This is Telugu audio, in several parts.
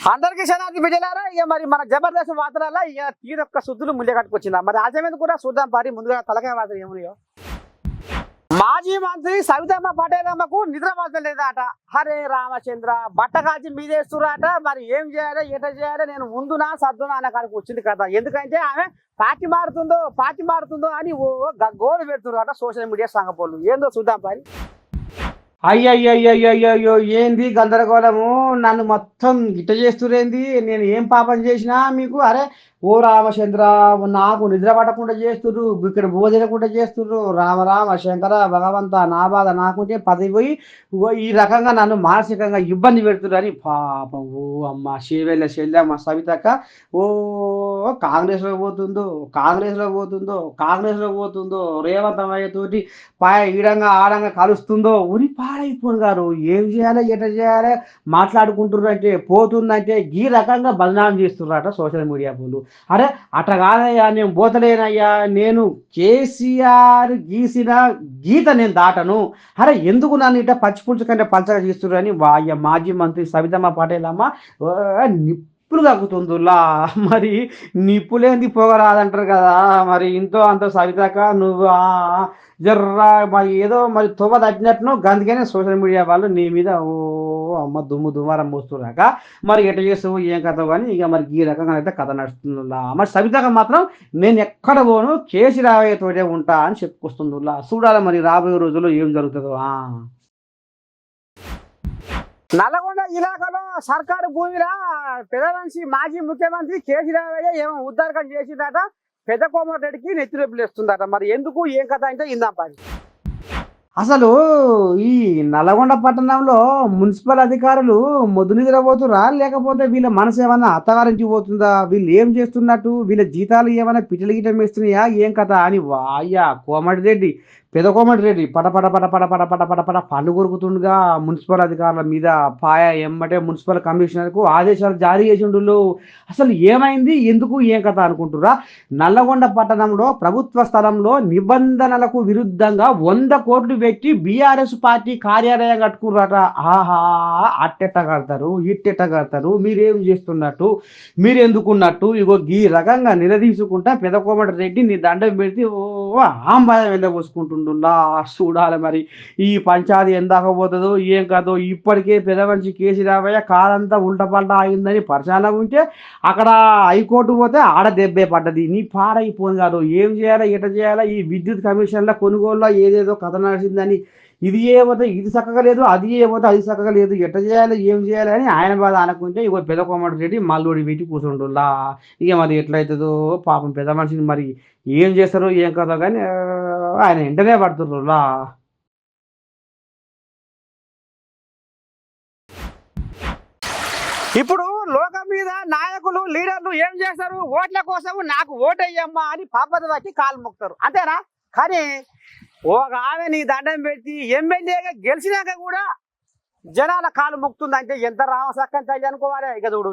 అందరికీ శనాది విజయలారా ఇక మరి మన జబర్దస్త్ వార్తలలో ఇక తీరొక్క శుద్ధులు ముందే కట్టుకొచ్చిందా మరి రాజ్యం కూడా చూద్దాం పారి ముందుగా తలకాయ వార్తలు ఏమున్నాయో మాజీ మంత్రి సవితమ్మ పటేల్ అమ్మకు నిద్ర లేదా హరే రామచంద్ర బట్ట కాల్చి మీదేస్తురాట. మరి ఏం చేయాలి ఎట చేయాలి నేను ముందునా సద్దునా అనే కాడికి వచ్చింది కదా. ఎందుకంటే ఆమె పార్టీ మారుతుందో పార్టీ మారుతుందో అని ఓ గ- గోలు పెడుతున్నారు సోషల్ మీడియా సంగపోలు ఏందో చూద్దాం పారి. అయ్యయ్యయ్యయ్యో ఏంది గందరగోళము? నన్ను మొత్తం గిట్ట చేస్తురేంది నేను ఏం పాపం చేసినా మీకు? అరే ఓ రామచంద్ర నాకు నిద్ర పట్టకుండా చేస్తుర్రు ఇక్కడ భోజనకుండా చేస్తుర్రు. రామ రామ శంకర భగవంత నా బాధ నాకుంటే పదిపోయి ఈ రకంగా నన్ను మానసికంగా ఇబ్బంది పెడుతుర్రని పాపం. ఓ అమ్మ శివెళ్ళ చెల్లెమ్మ సవితక్క ఓ కాంగ్రెస్లో పోతుందో కాంగ్రెస్లో పోతుందో కాంగ్రెస్లో పోతుందో రేవంతమయ్యతోటి పాయ ఈడంగా ఆడంగా కలుస్తుందో ఉరి పాడైపోను గారు. ఏం చేయాలి ఎట చేయాలి? మాట్లాడుకుంటున్నారంటే పోతుందంటే ఈ రకంగా బదనాం చేస్తున్నారట సోషల్ మీడియా వాళ్ళు. అరే అట కాదయ్యా నేను పోతలేనయ్యా నేను కేసీఆర్ గీసిన గీత నేను దాటను. అరే ఎందుకు నన్ను ఇట పచ్చి పులుచు కంటే పలచగా చేస్తున్నారని వాయ్య మాజీ మంత్రి సవితమ్మ పటేల్ అమ్మ ఓ, నిప్పులు తగ్గుతుందిలా మరి నిప్పులేంది పోగరాదంటారు కదా మరి ఇంతో అంత సవితక నువ్వు? జర్రా మరి ఏదో మరి తువ్వ తగ్గినట్టును అందుకనే సోషల్ మీడియా వాళ్ళు నీ మీద ఓ అమ్మ దుమ్ము దుమారం పోస్తున్నాక మరి ఎట్లా చేస్తావు ఏం కథ కానీ ఇక మరి ఈ రకంగా అయితే కథ నడుస్తుందిలా. మరి సవితగా మాత్రం నేను ఎక్కడ పోను కేసీ రావయ్యతోటే ఉంటా అని చెప్పుకొస్తుందిలా. చూడాలి మరి రాబోయే రోజుల్లో ఏం జరుగుతుందో. నల్గొండ నల్లగొండ ఇలాకాలో సర్కారు భూమిలో పెదవంశి మాజీ ముఖ్యమంత్రి కేసీరావయ్య ఏమో ఉద్దారకం చేసిందట. పెద్ద కోమటిరెడ్డికి నెత్తిరెప్పులు వేస్తుందట. మరి ఎందుకు? ఏం కథ అంటే ఇందాం పని అసలు ఈ నల్గొండ పట్టణంలో మున్సిపల్ అధికారులు మొద్దు నిద్రపోతురా? లేకపోతే వీళ్ళ మనసు ఏమన్నా అత్తగారించి పోతుందా? వీళ్ళు ఏం చేస్తున్నట్టు? వీళ్ళ జీతాలు ఏమైనా పిట్టలు గిటం వేస్తున్నాయా ఏం కథ అని వాయ్యా కోమటిరెడ్డి. పెదకోమటి రెడ్డి పట పట పట పట పట పట పట పట పండు కొరుకుతుండగా మున్సిపల్ అధికారుల మీద పాయ ఎమ్మటే మున్సిపల్ కమిషనర్కు ఆదేశాలు జారీ చేసిండు అసలు ఏమైంది? ఎందుకు? ఏం కథ అనుకుంటురా నల్లగొండ పట్టణంలో ప్రభుత్వ స్థలంలో నిబంధనలకు విరుద్ధంగా వంద కోట్లు పెట్టి బీఆర్ఎస్ పార్టీ కార్యాలయం కట్టుకున్నారట. ఆహా! అట్టెట్ట కడతారు ఇట్టెట్ట కడతారు మీరేం చేస్తున్నట్టు? మీరు ఎందుకున్నట్టు ఇగో ఈ రకంగా నిలదీసుకుంటా పెదకోమటి రెడ్డి నీ దండం పెడితే ఓ ఆంబాయం వెళ్ళబోసుకుంటుండులా చూడాలి మరి. ఈ పంచాయతీ ఎందాక పోతుందో ఏం కాదో ఇప్పటికే పెద్ద మనిషి కేసీ రావయ్య కాలంతా ఉల్టపల్ట ఆగిందని పరిచయాలు ఉంటే అక్కడ హైకోర్టు పోతే ఆడ దెబ్బే పడ్డది. నీ పాడైపోయింది కాదు. ఏం చేయాలా ఎట చేయాలా ఈ విద్యుత్ కమిషన్ల కొనుగోలులో ఏదేదో కథ నడిచిందని ఇది ఏమవుతే ఇది చక్కగా లేదు అది ఏమవుతే అది చక్కగా లేదు. ఎట్ట చేయాలి? ఏం చేయాలి? అని ఆయన బాధ అనుకుంటే ఇక పెద్ద కోమటి రెడ్డి మల్లుడి పెట్టి కూర్చుంటులా ఇక మరి ఎట్లయితుందో? పాపం పెద్ద మనిషిని మరి ఏం చేస్తారో ఏం కథో కానీ ఆయన వెంటనే పడుతుండ్రులా ఇప్పుడు లోకం మీద నాయకులు లీడర్లు ఏం చేస్తారు? ఓట్ల కోసం నాకు ఓటయ్యమ్మా అని పాపద వచ్చి కాలు మొక్కుతారు. అంతేనా? కానీ ఒక ఆమె నీ దండం పెట్టి ఎమ్మెల్యేగా గెలిచినాక కూడా జనాల కాలు మొక్కుతుందంటే ఎంత రామసక్కని తల్లి అనుకోవాలి? ఇక చూడు.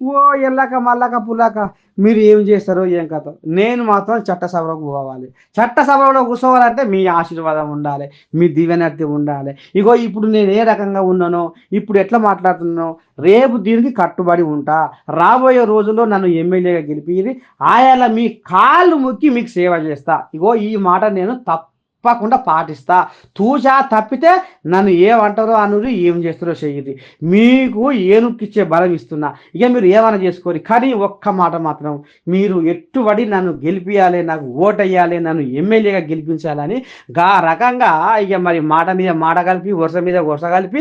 ఓ ఎల్లక మల్లక పుల్లక. మీరు ఏం చేస్తారో ఏం కథ నేను మాత్రం చట్టసభలోకి పోవాలి. చట్టసభలో కూర్చోవాలంటే మీ ఆశీర్వాదం ఉండాలి. మీ దీవెనర్తి ఉండాలి. ఇగో ఇప్పుడు నేను ఏ రకంగా ఉన్నానో ఇప్పుడు ఎట్లా మాట్లాడుతున్నానో రేపు దీనికి కట్టుబడి ఉంటా. రాబోయే రోజుల్లో నన్ను ఎమ్మెల్యేగా గెలిపి ఆయాల మీ కాళ్ళు ముక్కి మీకు సేవ చేస్తా. ఇగో ఈ మాట నేను తప్పు తప్పకుండా పాటిస్తా. తూచా తప్పితే నన్ను ఏమంటారో అనురు ఏం చేస్తారో చెయ్యి మీకు ఏనుక్కిచ్చే బలం ఇస్తున్నా. ఇక మీరు ఏమైనా చేసుకోరు. కానీ ఒక్క మాట మాత్రం మీరు ఎట్టుబడి నన్ను గెలిపియాలి నాకు ఓటయ్యాలి నన్ను ఎమ్మెల్యేగా గెలిపించాలని గా రకంగా ఇక మరి మాట మీద మాట కలిపి వరుస మీద వరుస కలిపి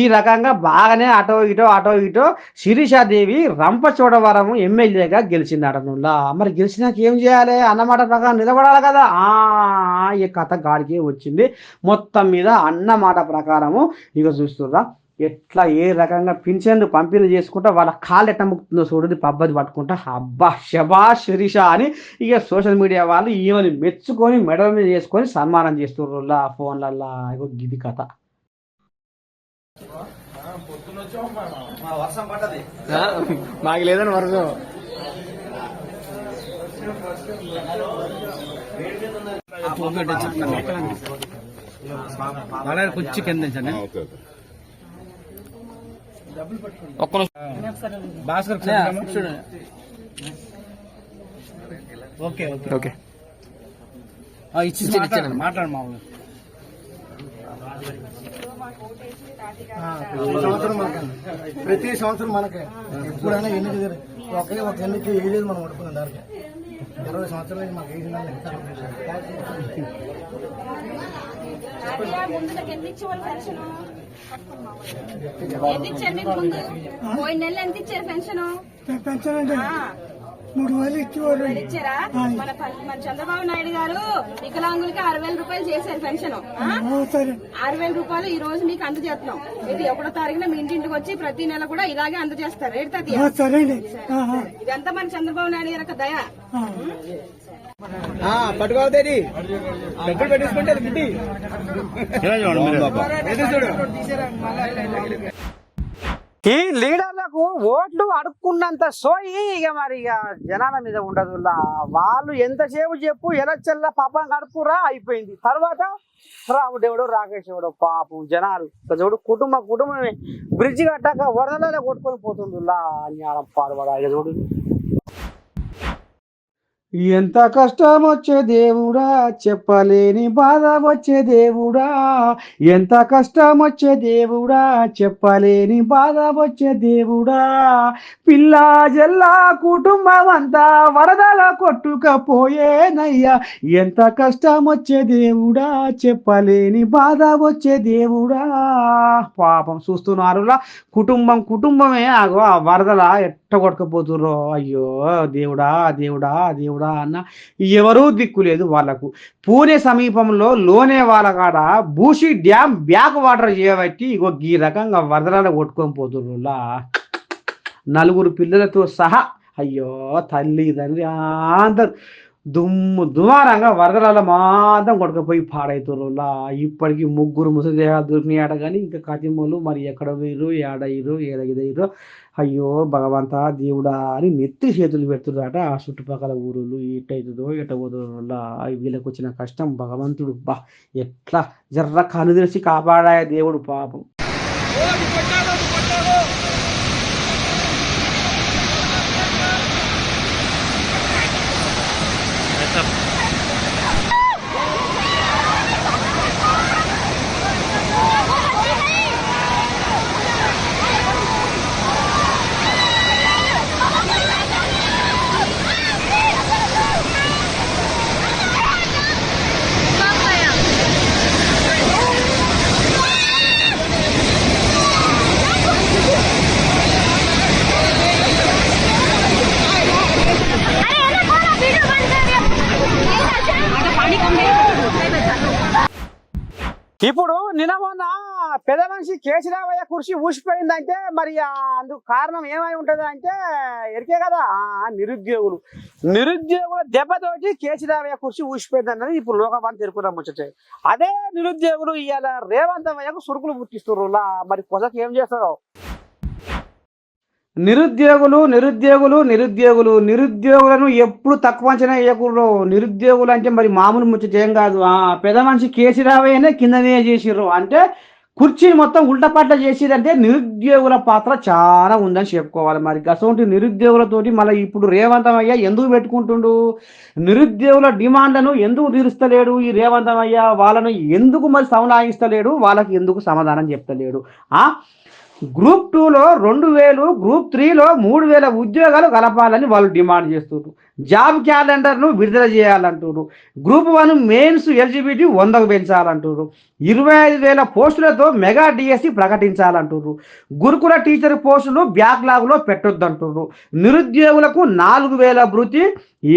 ఈ రకంగా బాగానే అటో ఇటో అటో ఇటో శిరీషాదేవి రంపచోడవరం ఎమ్మెల్యేగా గెలిచిందట నువ్వులా మరి గెలిచినాక ఏం చేయాలి? అన్నమాట ప్రకారం నిలబడాలి కదా. ఆ ఈ కథ గాడికే వచ్చింది. మొత్తం మీద అన్న మాట ప్రకారము ఇక చూస్తుర్రా. ఎట్లా ఏ రకంగా పింఛన్లు పంపిణీ చేసుకుంటా వాళ్ళ కాళ్ళు ఎట్ట ముక్తుందో చూడండి పబ్బది పట్టుకుంటా. అబ్బా శబా శిరీష అని ఇక సోషల్ మీడియా వాళ్ళు ఈమెను మెచ్చుకొని మెడల మీద చేసుకొని సన్మానం చేస్తుర్రులా ఫోన్లల్లా. ఇగో గిది కథ. మాకు లేదని వర్షం వాళ్ళ కొంచెం కింద ఒక్క భాస్కర్ చూడండి. Okay okay. ఓకే. ఇచ్చి మాట్లాడు మామూలు సంవత్సరం మనకి ప్రతి సంవత్సరం మనకి. ఎప్పుడైనా ఎన్నిక ఒకే ఒక ఎన్నిక వేయలేదు మనం పడుకున్నాం దానికి. ఇరవై సంవత్సరాలు అయింది మాకు వేసిన ముందులకు ఎంత ఇచ్చేవాళ్ళు పెన్షన్? ఎంత ఇచ్చారు మీకు ముందు? పోయిన నెల ఎంత ఇచ్చారు పెన్షన్? పెన్షన్ అంటే మూడు వేలు ఇచ్చేవారు ఇచ్చారా? మన మన చంద్రబాబు నాయుడు గారు వికలాంగులకి ఆరు వేల రూపాయలు చేశారు పెన్షన్. సరే. ఆరు వేల రూపాయలు ఈ రోజు మీకు అందజేస్తున్నాం. ఇది ఒకటో తారీఖున మీ ఇంటింటికి వచ్చి ప్రతి నెల కూడా ఇలాగే అందజేస్తారు. రేటు తది ఇదంతా మన చంద్రబాబు నాయుడు గారి యొక్క దయ. పట్టుకోవాలి డబ్బులు పెట్టేసుకుంటే బిడ్డి ఈ లీడర్లకు ఓట్లు అడుక్కున్నంత సోయి ఇక మరి ఇక జనాల మీద ఉండదు వాళ్ళు ఎంతసేపు చెప్పు ఎలచ్చల్లా పాపం కడుపురా అయిపోయింది. తర్వాత రాముడేవుడు రాకేష్ పాపం జనాలు. చూడు కుటుంబ కుటుంబమే. బ్రిడ్జ్ కట్టాక వరదలలో కొట్టుకొని పోతుంది లా. జ్ఞానం ఇక చూడు. ఎంత కష్టం వచ్చే దేవుడా? చెప్పలేని బాధ వచ్చే దేవుడా? ఎంత కష్టం వచ్చే దేవుడా? చెప్పలేని బాధ వచ్చే దేవుడా? పిల్ల జల్లా కుటుంబం అంతా వరదల కొట్టుకపోయేనయ్యా. ఎంత కష్టం వచ్చే దేవుడా? చెప్పలేని బాధ వచ్చే దేవుడా? పాపం చూస్తున్నారులా కుటుంబం కుటుంబమే ఆగో. ఆ వరదల ఎట్ట అయ్యో దేవుడా దేవుడా దేవుడా అన్న ఎవరూ దిక్కు లేదు వాళ్ళకు. పూణే సమీపంలో లోనే వాళ్ళ కాడ భూషి డ్యామ్ బ్యాక్ వాటర్ చేయబట్టి ఇగో ఈ రకంగా వరదలలో కొట్టుకొని పోతుర్రులా. నలుగురు పిల్లలతో సహా అయ్యో తల్లి తండ్రి అందరు దుమ్ము దుమారంగా వరదల మాత్రం కొట్టుకుపోయి పాడైతుర్రులా ఇప్పటికీ ముగ్గురు ముసలిదేహాలు దొరికినాయట కానీ ఇంకా కతిమలు మరి ఎక్కడ వీరు ఏడ ఇరు అయ్యో భగవంతా దేవుడా అని నెత్తి చేతులు పెడుతున్నారట ఆ చుట్టుపక్కల ఊరులు. ఎట్టయితుందో ఎట్ట పోతుందో వీళ్ళకి వచ్చిన కష్టం భగవంతుడు. బా ఎట్లా జర్ర కను తెరిచి కాపాడాయ దేవుడు పాపం. ఇప్పుడు నిన్న మొన్న పెద్ద మనిషి కేసీరావయ్య కుర్చీ ఊసిపోయిందంటే మరి అందుకు కారణం ఏమై ఉంటుంది అంటే ఎరికే కదా? ఆ నిరుద్యోగులు. నిరుద్యోగుల దెబ్బతోటి కేసీరావయ్య కుర్చీ ఊసిపోయింది అన్నది ఇప్పుడు లోకమాన్ తెలుపుదాం ముచ్చటే. అదే నిరుద్యోగులు ఇవాళ రేవంత్ అయ్యకు సురుకులు పుట్టిస్తున్నారు లా. మరి కొసకి ఏం చేస్తారో? నిరుద్యోగులు నిరుద్యోగులు నిరుద్యోగులు. నిరుద్యోగులను ఎప్పుడు తక్కువ అంచనా వేయకూడదు. నిరుద్యోగులు అంటే మరి మామూలు ముచ్చట ఏం కాదు. ఆ పెద్ద మనిషి కేసీరావయ్యనే కిందనే చేసిర్రు. అంటే కుర్చీని మొత్తం ఉల్టపట్ల చేసేదంటే నిరుద్యోగుల పాత్ర చాలా ఉందని చెప్పుకోవాలి మరి. అసలు నిరుద్యోగులతోటి మళ్ళీ ఇప్పుడు రేవంతమయ్య ఎందుకు పెట్టుకుంటుండు? నిరుద్యోగుల డిమాండ్లను ఎందుకు తీరుస్తలేడు? ఈ రేవంతమయ్య వాళ్ళను ఎందుకు మరి సమలాయిస్తలేడు వాళ్ళకి ఎందుకు సమాధానం చెప్తలేడు? ఆ గ్రూప్ టూలో రెండు వేలు గ్రూప్ త్రీలో మూడు వేల ఉద్యోగాలు కలపాలని వాళ్ళు డిమాండ్ చేస్తున్నారు జాబ్ క్యాలెండర్ను విడుదల చేయాలంటున్నారు గ్రూప్ వన్ మెయిన్స్ ఎలిజిబిలిటీ వందకు పెంచాలంటున్నారు ఇరవై ఐదు వేల పోస్టులతో మెగా డిఎస్సి ప్రకటించాలంటున్నారు గురుకుల టీచర్ పోస్టులు బ్యాక్లాగ్లో పెట్టొద్దంటున్నారు నిరుద్యోగులకు నాలుగు వేల భృతి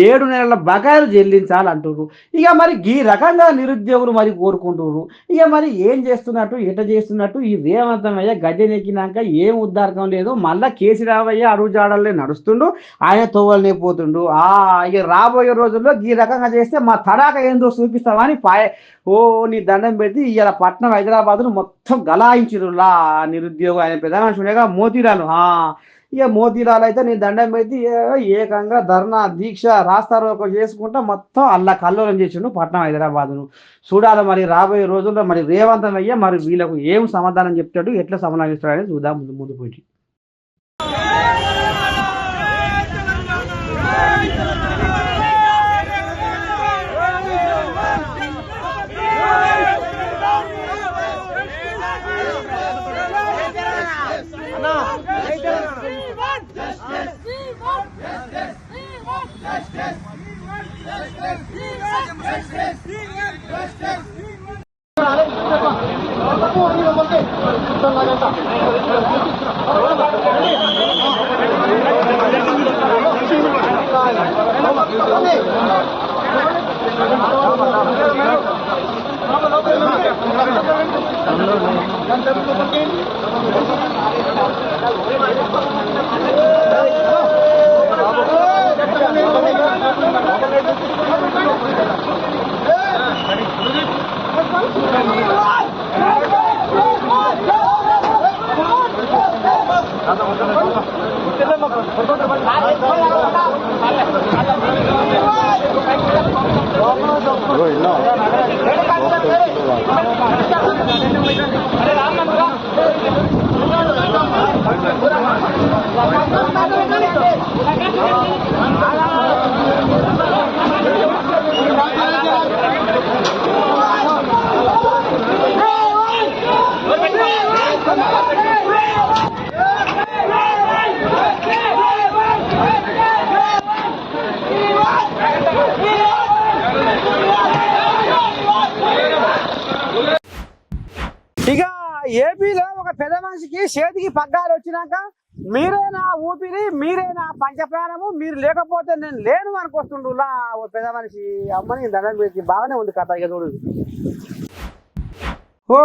ఏడు నెలల బకాయిలు చెల్లించాలంటున్నారు ఇక మరి ఈ రకంగా నిరుద్యోగులు మరి కోరుకుంటున్నారు ఇక మరి ఏం చేస్తున్నట్టు ఎట చేస్తున్నట్టు ఈ రేవంతమయ్య గజనెక్కినాక ఏం ఉద్దారకం లేదు. మళ్ళా కేసీరావయ్య అడుగుజాడల్లే నడుస్తుండు ఆయన తోవలనే పోతుండు. ఆ ఇక రాబోయే రోజుల్లో ఈ రకంగా చేస్తే మా తడాక ఏందో చూపిస్తామని పాయ ఓ నీ దండం పెట్టి ఇలా పట్నం హైదరాబాద్ను మొత్తం గలాయించిరులా నిరుద్యోగం ఆయన ప్రధాన ఉండేగా మోతీరాలు ఇక మోతీరాలు అయితే నీ దండం పెట్టి ఏకంగా ధర్నా దీక్ష రాస్తారోకో చేసుకుంటా మొత్తం అల్లా కల్లోలం చేసిండు పట్నం హైదరాబాద్ను. చూడాలి మరి రాబోయే రోజుల్లో మరి రేవంతం అయ్యా మరి వీళ్ళకు ఏం సమాధానం చెప్తాడు ఎట్లా సమాధానం ఇస్తాడని చూద్దాం ముందు ముందు పోయి ఇక చేతికి పగ్గాలు వచ్చినాక మీరే నా ఊపిరి మీరే నా పంచప్రాణము మీరు లేకపోతే నేను లేను అనుకొస్తుండులా ఓ పెద్ద మనిషి అమ్మని దండం పెట్టి బాగానే ఉంది కథ ఇక చూడు. ఓ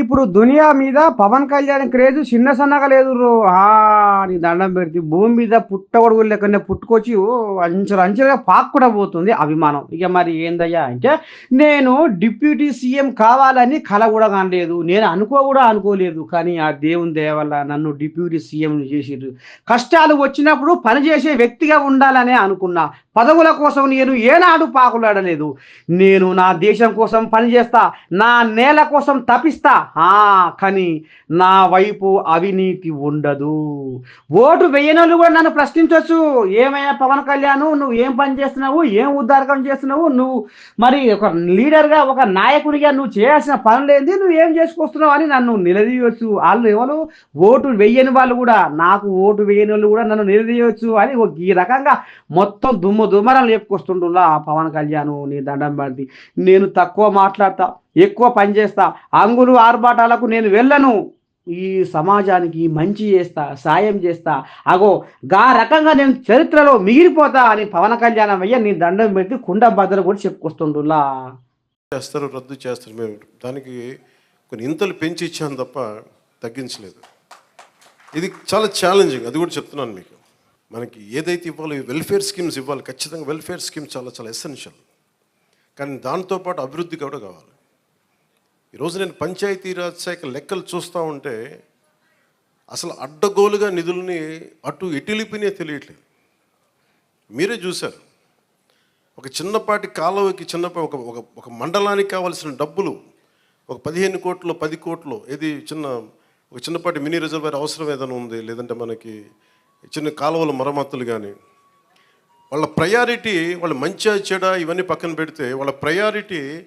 ఇప్పుడు దునియా మీద పవన్ కళ్యాణ్ క్రేజ్ చిన్న సన్నగా లేదు అని నీ దండం పెడితే భూమి మీద పుట్టగొడుగు లేకుండా పుట్టుకొచ్చి అంచెలు అంచెలుగా పాక్ పోతుంది అభిమానం. ఇక మరి ఏందయ్యా అంటే నేను డిప్యూటీ సీఎం కావాలని కల కూడా కానలేదు. నేను అనుకో కూడా అనుకోలేదు. కానీ ఆ దేవుని దయ వల్ల నన్ను డిప్యూటీ సీఎం చేసిరు కష్టాలు వచ్చినప్పుడు పనిచేసే వ్యక్తిగా ఉండాలనే అనుకున్నా. పదవుల కోసం నేను ఏనాడు పాకులాడలేదు. నేను నా దేశం కోసం పనిచేస్తా. నా నేల కోసం కోసం తపిస్తా. ఆ, కానీ నా వైపు అవినీతి ఉండదు. ఓటు వేయనోళ్ళు కూడా నన్ను ప్రశ్నించవచ్చు ఏమైనా పవన్ కళ్యాణ్ నువ్వు ఏం పని చేస్తున్నావు? ఏం ఉద్దారకం చేస్తున్నావు? నువ్వు మరి ఒక లీడర్గా ఒక నాయకుడిగా నువ్వు చేయాల్సిన పనులేంది నువ్వు ఏం చేసుకొస్తున్నావు అని నన్ను నిలదీయవచ్చు వాళ్ళు ఎవరు? ఓటు వేయని వాళ్ళు కూడా. నాకు ఓటు వేయని వాళ్ళు కూడా నన్ను నిలదీయవచ్చు అని ఈ రకంగా మొత్తం దుమ్ము దుమ్మరాలు చెప్పుకొస్తుంటున్నా ఆ పవన్ కళ్యాణ్ నీ దండం పడి నేను తక్కువ మాట్లాడతా. ఎక్కువ పని చేస్తా. అంగులు ఆర్భాటాలకు నేను వెళ్ళను. ఈ సమాజానికి మంచి చేస్తా సాయం చేస్తా. అగో గా రకంగా నేను చరిత్రలో మిగిలిపోతా అని పవన్ కళ్యాణం అయ్యా నీ దండం పెట్టి కుండ భద్ర కూడా చెప్పుకొస్తుండులా. చేస్తారు రద్దు చేస్తారు మేము. దానికి కొన్ని ఇంతలు పెంచి ఇచ్చాను తప్ప తగ్గించలేదు. ఇది చాలా ఛాలెంజింగ్ అది కూడా చెప్తున్నాను మీకు. మనకి ఏదైతే ఇవ్వాలో వెల్ఫేర్ స్కీమ్స్ ఇవ్వాలి. ఖచ్చితంగా వెల్ఫేర్ స్కీమ్స్ చాలా చాలా ఎసెన్షియల్ కానీ దాంతోపాటు అభివృద్ధి కూడా కావాలి. ఈరోజు నేను పంచాయతీరాజ్ శాఖ లెక్కలు చూస్తూ ఉంటే అసలు అడ్డగోలుగా నిధుల్ని అటు ఎటిలిపినే తెలియట్లేదు. మీరే చూశారు. ఒక చిన్నపాటి కాలువకి చిన్నపాటి ఒక ఒక ఒక మండలానికి కావాల్సిన డబ్బులు ఒక పదిహేను కోట్లు పది కోట్లు ఏది చిన్న ఒక చిన్నపాటి మినీ రిజర్వేర్ అవసరం ఏదైనా ఉంది లేదంటే మనకి చిన్న కాలువల మరమ్మతులు కానీ వాళ్ళ ప్రయారిటీ వాళ్ళ మంచి చెడ ఇవన్నీ పక్కన పెడితే వాళ్ళ ప్రయారిటీ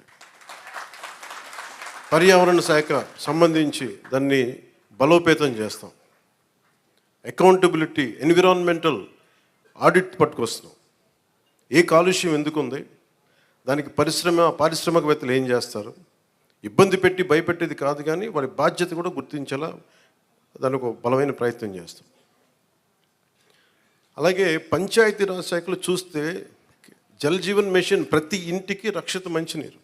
పర్యావరణ శాఖ సంబంధించి దాన్ని బలోపేతం చేస్తాం. అకౌంటబిలిటీ ఎన్విరాన్మెంటల్ ఆడిట్ పట్టుకొస్తున్నాం. ఏ కాలుష్యం ఎందుకు ఉంది దానికి పరిశ్రమ పారిశ్రామికవేత్తలు ఏం చేస్తారు? ఇబ్బంది పెట్టి భయపెట్టేది కాదు కానీ వారి బాధ్యత కూడా గుర్తించేలా దానికి ఒక బలమైన ప్రయత్నం చేస్తాం. అలాగే పంచాయతీరాజ్ శాఖలు చూస్తే జల్ జీవన్ మిషన్ ప్రతి ఇంటికి రక్షిత మంచినీరు.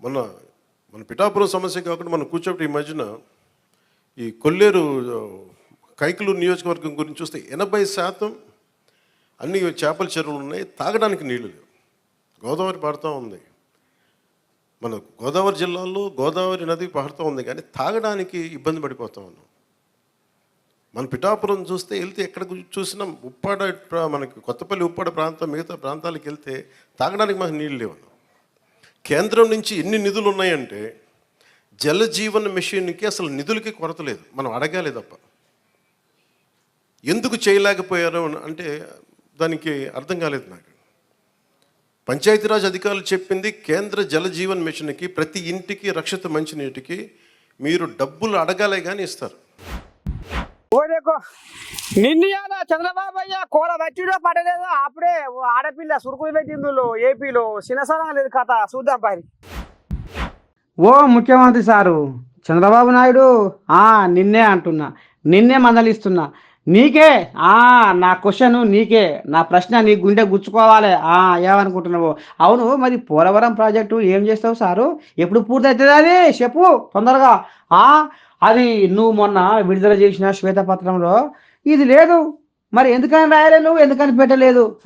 మన మన పిఠాపురం సమస్య కాకుండా మనం కూర్చోబెట్టి ఈ మధ్యన ఈ కొల్లేరు కైకలూరు నియోజకవర్గం గురించి చూస్తే ఎనభై శాతం అన్ని చేపల చెరువులు ఉన్నాయి తాగడానికి నీళ్ళు లేవు. గోదావరి పాడుతూ ఉంది. మన గోదావరి జిల్లాలో గోదావరి నది పాడుతూ ఉంది కానీ తాగడానికి ఇబ్బంది పడిపోతా ఉన్నాం. మన పిఠాపురం చూస్తే వెళ్తే ఎక్కడ చూసినా ఉప్పాడ మనకి కొత్తపల్లి ఉప్పాడ ప్రాంతం మిగతా ప్రాంతాలకు వెళ్తే తాగడానికి మనకు నీళ్ళు లేవు. కేంద్రం నుంచి ఎన్ని నిధులు ఉన్నాయంటే జల జీవన మిషన్కి అసలు నిధులకి కొరత లేదు. మనం అడగాలి తప్ప. ఎందుకు చేయలేకపోయారు అంటే దానికి అర్థం కాలేదు నాకు. పంచాయతీరాజ్ అధికారులు చెప్పింది కేంద్ర జల జీవన్ మిషన్కి ప్రతి ఇంటికి రక్షిత మంచినీటికి మీరు డబ్బులు అడగాలే కానీ ఇస్తారు. ఓరేకో నిన్నయాల చంద్రబాబు అయ్యా కూర పట్టిడో పడలేదో అప్పుడే ఓ ఆడపిల్ల సురుకులు పెట్టిందులో ఏపీలో చిన్నసనా లేదు కథ చూద్దాం పరి. ఓ ముఖ్యమంత్రి సారు చంద్రబాబు నాయుడు ఆ నిన్నే అంటున్నా నిన్నే మందలిస్తున్నా. నీకే ఆ నా క్వశ్చన్ నీకే నా ప్రశ్న నీ గుండె గుచ్చుకోవాలి ఆ ఏమనుకుంటున్నావు. అవును మరి పోలవరం ప్రాజెక్టు ఏం చేస్తావు సారు? ఎప్పుడు పూర్తవుతుంది అది? చెప్పు తొందరగా. ఆ అది నువ్వు మొన్న విడుదల చేసిన శ్వేతపత్రంలో ఇది లేదు. మరి ఎందుకని రాయలే నువ్వు? ఎందుకని పెట్టలేదు?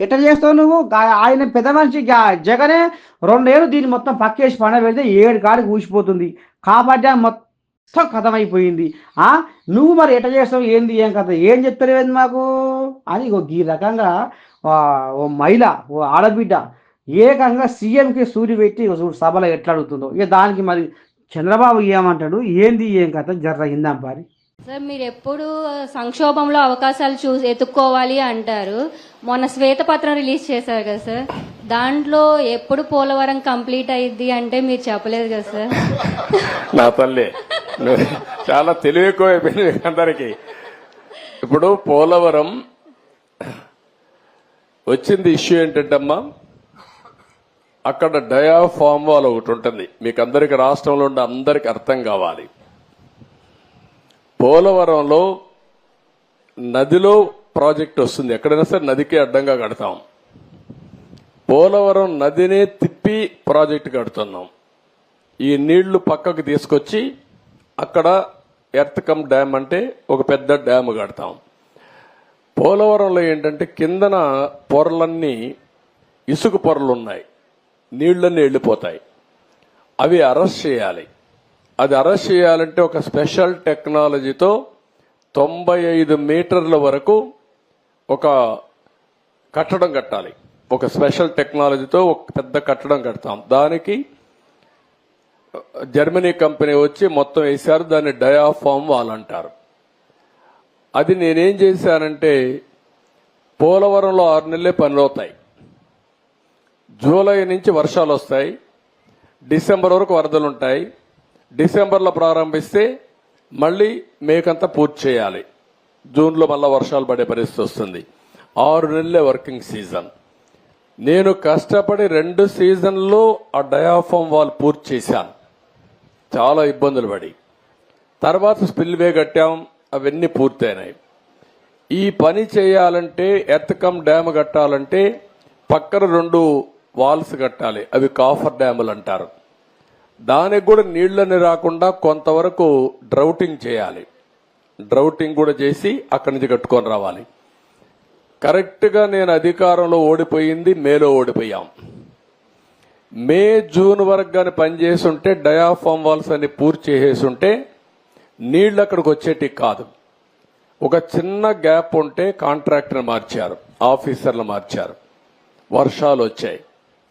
ఎట్లా చేస్తావు నువ్వు? ఆయన పెద్ద మనిషి జగనే రెండేళ్ళు దీన్ని మొత్తం పక్కేసి పండ పెడితే ఏడు కాడికి ఊసిపోతుంది. కాబట్టి మొత్తం కథమైపోయింది. ఆ? నువ్వు మరి ఎట్లా చేస్తావు? ఏంది? ఏం కథ? ఏం చెప్తలేదు మాకు? అని ఈ రకంగా ఓ మహిళ ఓ ఆడబిడ్డ ఏకంగా సీఎంకి సూరి పెట్టి చూడు సభలో ఎట్లా అడుగుతుందో. ఇక దానికి మరి చంద్రబాబు ఏమంటాడు? ఏంది ఏం కథ? జర్ర ఇందాం పారి. సార్ మీరు ఎప్పుడు సంక్షోభంలో అవకాశాలు చూ ఎత్తుక్కోవాలి అంటారు. మొన్న శ్వేతపత్రం రిలీజ్ చేశారు కదా సార్. దాంట్లో ఎప్పుడు పోలవరం కంప్లీట్ అయ్యిద్ది అంటే మీరు చెప్పలేదు కదా సార్. నా తల్లి. చాలా తెలివి ఎక్కువ అయిపోయింది మీకు అందరికీ. ఇప్పుడు పోలవరం వచ్చింది ఇష్యూ ఏంటంటమ్మా? అక్కడ డయాఫామ్ వాల్ ఒకటి ఉంటుంది. మీకు అందరికి రాష్ట్రంలో ఉండే అందరికి అర్థం కావాలి. పోలవరంలో నదిలో ప్రాజెక్ట్ వస్తుంది. ఎక్కడైనా సరే నదికి అడ్డంగా కడతాం. పోలవరం నదినే తిప్పి ప్రాజెక్ట్ కడుతున్నాం. ఈ నీళ్ళు పక్కకు తీసుకొచ్చి అక్కడ ఎర్త్కమ్ డ్యామ్ అంటే ఒక పెద్ద డ్యామ్ కడతాం. పోలవరంలో ఏంటంటే కిందన పొరలన్నీ ఇసుక పొరలు ఉన్నాయి. నీళ్ళన్నీ వెళ్ళిపోతాయి. అవి అరెస్ట్ చేయాలి. అది అరెస్ట్ చేయాలంటే ఒక స్పెషల్ టెక్నాలజీతో తొంభై ఐదు మీటర్ల వరకు ఒక కట్టడం కట్టాలి. ఒక స్పెషల్ టెక్నాలజీతో ఒక పెద్ద కట్టడం కడతాం. దానికి జర్మనీ కంపెనీ వచ్చి మొత్తం వేశారు. దాన్ని డయాఫామ్ వాల్ అంటారు. అది నేనేం చేశానంటే పోలవరంలో ఆరు నెలలే పనులు అవుతాయి జూలై నుంచి వర్షాలు వస్తాయి. డిసెంబర్ వరకు వరదలు ఉంటాయి. డిసెంబర్లో ప్రారంభిస్తే మళ్ళీ మేకంతా పూర్తి చేయాలి. జూన్లో మళ్ళీ వర్షాలు పడే పరిస్థితి వస్తుంది. ఆరు నెలలే వర్కింగ్ సీజన్. నేను కష్టపడి రెండు సీజన్లో ఆ డయాఫామ్ వాల్ పూర్తి చేశాను. చాలా ఇబ్బందులు పడి. తర్వాత స్పిల్వే కట్టాం. అవన్నీ పూర్తయినాయి. ఈ పని చేయాలంటే ఎత్తకం డ్యామ్ కట్టాలంటే పక్కన రెండు వాల్స్ కట్టాలి. అవి కాఫర్ డ్యాములు అంటారు. దానికి కూడా నీళ్ళని రాకుండా కొంతవరకు డ్రౌటింగ్ చేయాలి. డ్రౌటింగ్ కూడా చేసి అక్కడి నుంచి కట్టుకొని రావాలి. కరెక్ట్గా నేను అధికారంలో ఓడిపోయింది మేలో ఓడిపోయాం. మే జూన్ వరకు కానీ పనిచేస్తుంటే డయాఫామ్ వాల్స్ అని పూర్తి చేసేసుంటే నీళ్ళు అక్కడికి వచ్చేటి కాదు. ఒక చిన్న గ్యాప్ ఉంటే కాంట్రాక్టర్ మార్చారు ఆఫీసర్లు మార్చారు. వర్షాలు వచ్చాయి.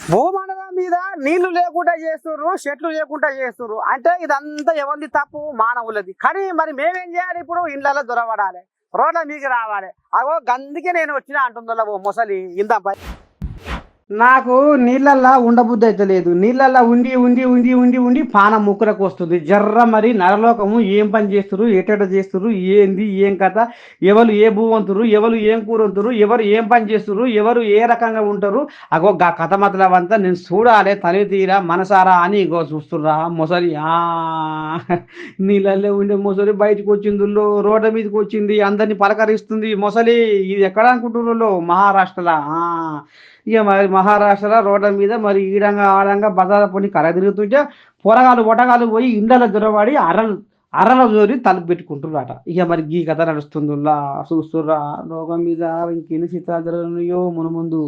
భూమండలం మీద నీళ్ళు లేకుండా చేస్తుర్రు చెట్లు లేకుండా చేస్తుర్రు. అంటే ఇదంతా ఎవరిది తప్పు? మానవులది. కానీ మరి మేమేం చేయాలి ఇప్పుడు? ఇండ్లలో దొరబడాలి రోడ్ల మీకు రావాలి. అగో గందుకే నేను వచ్చిన అంటుందో ఓ ముసలి ఇందా నాకు నీళ్ళల్లా ఉండబుద్ధి అయితే లేదు. నీళ్ళల్లా ఉండి ఉండి ఉండి ఉండి ఉండి పాన ముక్కురకు వస్తుంది. జర్ర మరి నరలోకము ఏం పని చేస్తురు ఎటెట చేస్తురు ఏంది? ఏం కథ? ఎవరు ఏ భూవంతురు ఎవరు ఏం కూరంతురు ఎవరు ఏం పని చేస్తురు ఎవరు ఏ రకంగా ఉంటారు? అగో గా కథ మతలవంతా నేను చూడాలి తని తీరా మనసారా అని ఇగో చూస్తుర్రా మొసలి. ఆ నీళ్ళల్లో ఉండే మొసలి బయటకు వచ్చింది రోడ్ల మీదకి వచ్చింది అందరిని పలకరిస్తుంది మొసలి. ఇది ఎక్కడ అనుకుంటున్నారు మహారాష్ట్రలో? ఇక మరి మహారాష్ట్ర రోడ్ల మీద మరి ఈడంగా ఆడంగా బజార్ పని కర తిరుగుతుంటే పొరగాలు పొటగాలు పోయి ఇండల దొరబడి అరలు అరల జోరి తలుపు పెట్టుకుంటున్నారట. ఇక మరి ఈ కథ నడుస్తుందిలా చూస్తుర్రా. రోగం మీద ఇంకెన్ని చిత్రాలు జరగనుయో మున ముందు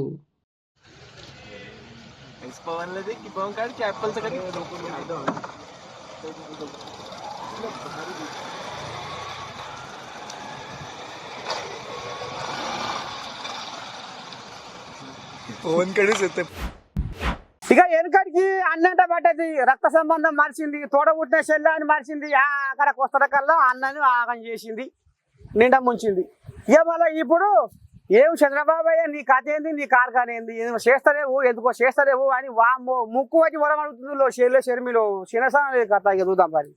ఇక వెనుకడికి అన్నంట పడ్డది. రక్త సంబంధం మార్చింది. తోడ పుట్టిన చెల్లె అని మార్చింది. అక్కడ కొస్తల కల్లా అన్నని ఆగం చేసింది. నిండా ముంచింది. ఇక మళ్ళీ ఇప్పుడు ఏం చంద్రబాబు అయ్యా నీ కథ ఏంది? నీ కార్ఖానేంది ఏంది? చేస్తలేవు? ఎందుకో చేస్తలేవు అని వామ్మో ముక్కు వచ్చి వరం అడుగుతుంది చెల్లె చెరిమిలో చిన్నసాన కథ ఎదుగుదాం మరి.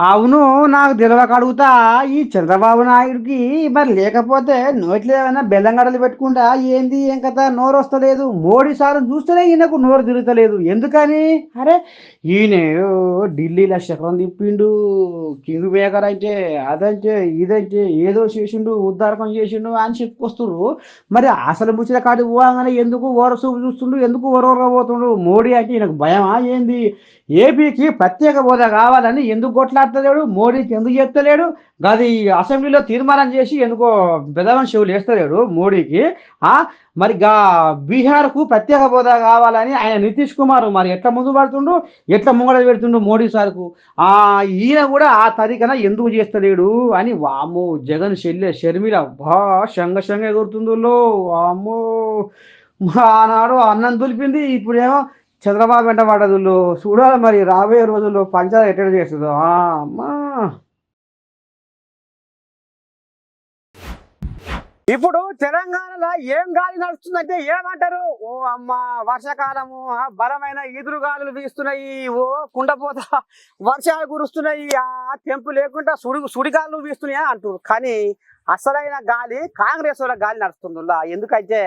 అవును నాకు తెలియక అడుగుతా. ఈ చంద్రబాబు నాయుడుకి మరి లేకపోతే నోట్లో ఏమైనా బెల్లం గడలు పెట్టుకుంటా? ఏంది? ఏం కదా నోరు వస్తలేదు. మోడీ సార్ చూస్తేనే ఈయనకు నోరు తిరుగుతలేదు. ఎందుకని? అరే ఈయన ఢిల్లీలో శకరం తిప్పిండు కింగ్ మేకర్ అయితే అదంటే ఇదంటే ఏదో చేసిండు ఉద్దారకం చేసిండు అని చెప్పుకొస్తుండ్రు. మరి అసలు ముచ్చిన కాడి పోగానే ఎందుకు ఓర చూపు చూస్తుండు ఎందుకు ఓరవరగా పోతుండు? మోడీ అంటే ఈయనకు భయమా ఏంది? ఏపీకి ప్రత్యేక హోదా కావాలని ఎందుకు కొట్లాడతలేడు? మోడీకి ఎందుకు చెప్తలేడు? గది అసెంబ్లీలో తీర్మానం చేసి ఎందుకో బెదవన్ శివులు వేస్తలేడు మోడీకి మరి గా బీహార్కు ప్రత్యేక హోదా కావాలని ఆయన నితీష్ కుమార్ మరి ఎట్లా ముందు పడుతుండు? ఎట్లా ముంగడ పెడుతుండు మోడీ సార్కు? ఆ ఈయన కూడా ఆ తరికన ఎందుకు చేస్తలేడు అని వామ్మో జగన్ చెల్లె షర్మిల బా శంగ శంగ ఎగురుతుందో వామ్మో. ఆనాడు అన్నం దులిపింది ఇప్పుడేమో చంద్రబాబు వెంట పడదుల్లో చూడాలి మరి రాబోయే రోజుల్లో పంచాయతీ ఎక్కడ చేస్తుందో. అమ్మా. ఇప్పుడు తెలంగాణలో ఏం గాలి నడుస్తుందంటే ఏమంటారు? ఓ అమ్మ వర్షాకాలము బలమైన ఈదురు గాలులు వీస్తున్నాయి. ఓ కుండపోత వర్షాలు కురుస్తున్నాయి. ఆ తెంపు లేకుండా సుడి సుడిగాలు వీస్తున్నాయి అంటారు కానీ అసలైన గాలి కాంగ్రెస్ వాళ్ళ గాలి నడుస్తుందిలా. ఎందుకంటే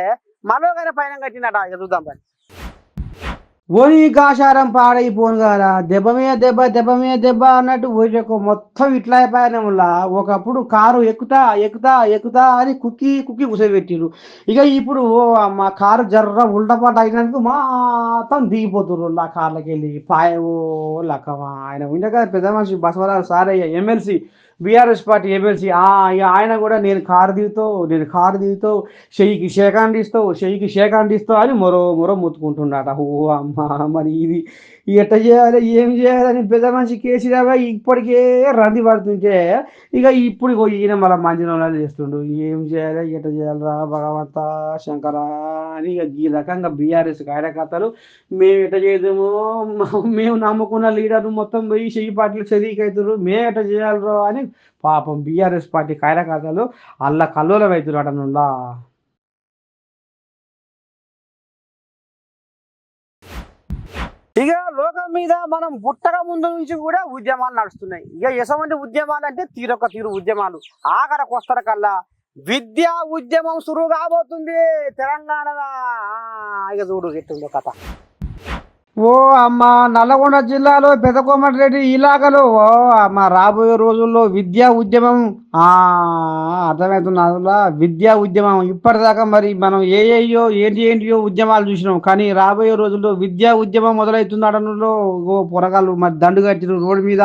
మనోగర పైన కట్టినట ఇక చూద్దాం మరి. ఓని కాశారం పాడైపోను కదా దెబ్బ మీద దెబ్బ దెబ్బ మీద దెబ్బ అన్నట్టు ఒక మొత్తం ఇట్లా అయిపోయినా ఒకప్పుడు కారు ఎక్కుతా ఎక్కుతా ఎక్కుతా అని కుక్కి కుక్కి కూసబెట్టిరు ఇక ఇప్పుడు ఓ మా కారు జర్ర ఉల్టపాట అయినందుకు మొత్తం దిగిపోతుర్రు ఆ కార్లకి వెళ్ళి పాయవో లక్కమా ఆయన ఉండే కదా పెద్ద మనిషి Basavaraju Saraiah MLC. BRS party MLC ఇక ఆయన కూడా నేను కారు దిగుతావు నేను కారు దిగుతావు చెయ్యికి షేకాండిస్తావు చెయ్యికి అని మరో మరో ముత్తుకుంటున్నాడు. ఓ అమ్మ మరి ఇది ఎట్ట చేయాలి ఏం చేయాలని పెద్ద మనిషి కేసీఆర్ ఇప్పటికే రంది పడుతుంటే ఇక ఇప్పుడు ఈయన మళ్ళీ మంచినోళ్ళు చేస్తుండు. ఏం చేయాలి ఎట్ట చేయాలరా భగవంత శంకర అని ఇక ఈ రకంగా బీఆర్ఎస్ కార్యకర్తలు మేము ఎట్ట చేయదేమో మేము నమ్ముకున్న లీడర్ మొత్తం పోయి చెయ్యి పార్టీలు చదివికైతున్నారు మేము ఎట్ట చేయాలరో అని పాపం బీఆర్ఎస్ పార్టీ కార్యకర్తలు అల్ల కల్లోలం అవుతున్నారు అటనుండా ఇక లోకం మీద మనం పుట్టక ముందు నుంచి కూడా ఉద్యమాలు నడుస్తున్నాయి. ఇక ఎటువంటి ఉద్యమాలు అంటే తీరొక్క తీరు ఉద్యమాలు. ఆఖర కొస్తర కల్లా విద్యా ఉద్యమం సురువు కాబోతుంది తెలంగాణలో. ఇక చూడు ఎట్టుందో కథ. ఓ అమ్మ నల్లగొండ జిల్లాలో పెదకోమటిరెడ్డి ఇలాగలో. ఓ అమ్మ రాబోయే రోజుల్లో విద్యా ఉద్యమం. ఆ అర్థమవుతున్నా విద్యా ఉద్యమం. ఇప్పటిదాకా మరి మనం ఏ ఏయో ఏంటి ఏంటియో ఉద్యమాలు చూసినాం. కానీ రాబోయే రోజుల్లో విద్యా ఉద్యమం మొదలవుతుందడంలో ఓ పొరగాళ్ళు మరి దండు కట్టిన రోడ్డు మీద.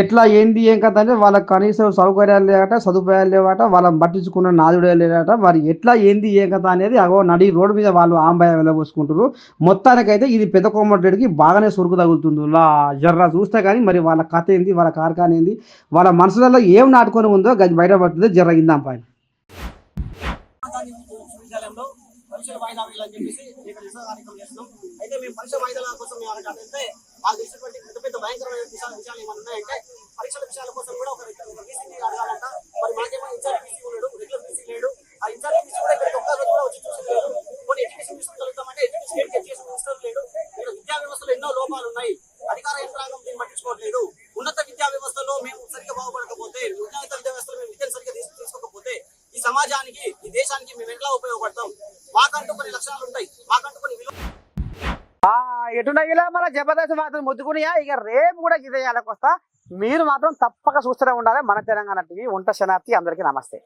ఎట్లా ఏంది ఏం కథ అంటే వాళ్ళకి కనీసం సౌకర్యాలు లేవట సదుపాయాలు లేవట వాళ్ళని పట్టించుకున్న నాదుడే లేదట. మరి ఎట్లా ఏంది ఏం కథ అనేది అగో నడి రోడ్డు మీద వాళ్ళు ఆంబాయం వెళ్ళబోసుకుంటారు మొత్తానికైతే ఇది పెద్ద కోమటిరెడ్డికి బాగానే సురుకు తగులుతుంది లా జర్రా చూస్తే కానీ మరి వాళ్ళ కథ ఏంది వాళ్ళ కార్ఖాన ఏంది వాళ్ళ మనసులలో ఏం నాటుకొని ఉందో గది బయటపడుతుంది జర్ర ఇందాం పైన విశ్వవిద్యాలయంలో పరీక్షల వాయిదా వేయాలని చెప్పేసి ఇక్కడ నిరసన చేస్తున్నాం అయితే మేము పరీక్ష వాయిదాల కోసం మేము అడగాలి అంటే మాకు తెలిసినటువంటి పెద్ద పెద్ద భయంకరమైన విషయాలు విషయాలు ఏమైనా ఉన్నాయంటే పరీక్షల విషయాల కోసం కూడా ఒక బీసీని అడగాలంట. మరి మాకేమో ఇచ్చారు బీసీ ఉన్నాడు రెగ్యులర్ బీసీ లేడు ఆ ఇన్ఛార్జ్ బీసీ కూడా ఇక్కడికి ఒక్క రోజు కూడా వచ్చి చూసలేదు కొన్ని ఎడ్యుకేషన్ మినిస్టర్ కలుగుతామంటే ఎడ్యుకేషన్ ఎడ్యుకేషన్ మినిస్టర్ లేడు ఇక్కడ విద్యా వ్యవస్థలో ఎన్నో లోపాలు ఉన్నాయి అధికార యంత్రాంగం దీన్ని పట్టించుకోవట్లేదు ఉన్నత విద్యా వ్యవస్థలో మేము సరిగ్గా బాగుపడకపోతే ఉన్నత విద్యా వ్యవస్థలో మేము విద్యను సరిగ్గా తీసు- తీసుకోకపోతే ఈ సమాజానికి ఈ దేశానికి మేము ఎట్లా ఉపయోగపడతాం మాకంటూ కొన్ని లక్షణాలు ఉంటాయి మాకంటూ కొన్ని విలువ ఆ ఎటున్నా ఇలా మన జబర్దస్త్ మాత్రం ముద్దుకునియా ఇక రేపు కూడా ఇదే వస్తా మీరు మాత్రం తప్పక చూస్తూనే ఉండాలి. మన తెలంగాణ టీవీ వంట శనార్థి అందరికీ నమస్తే.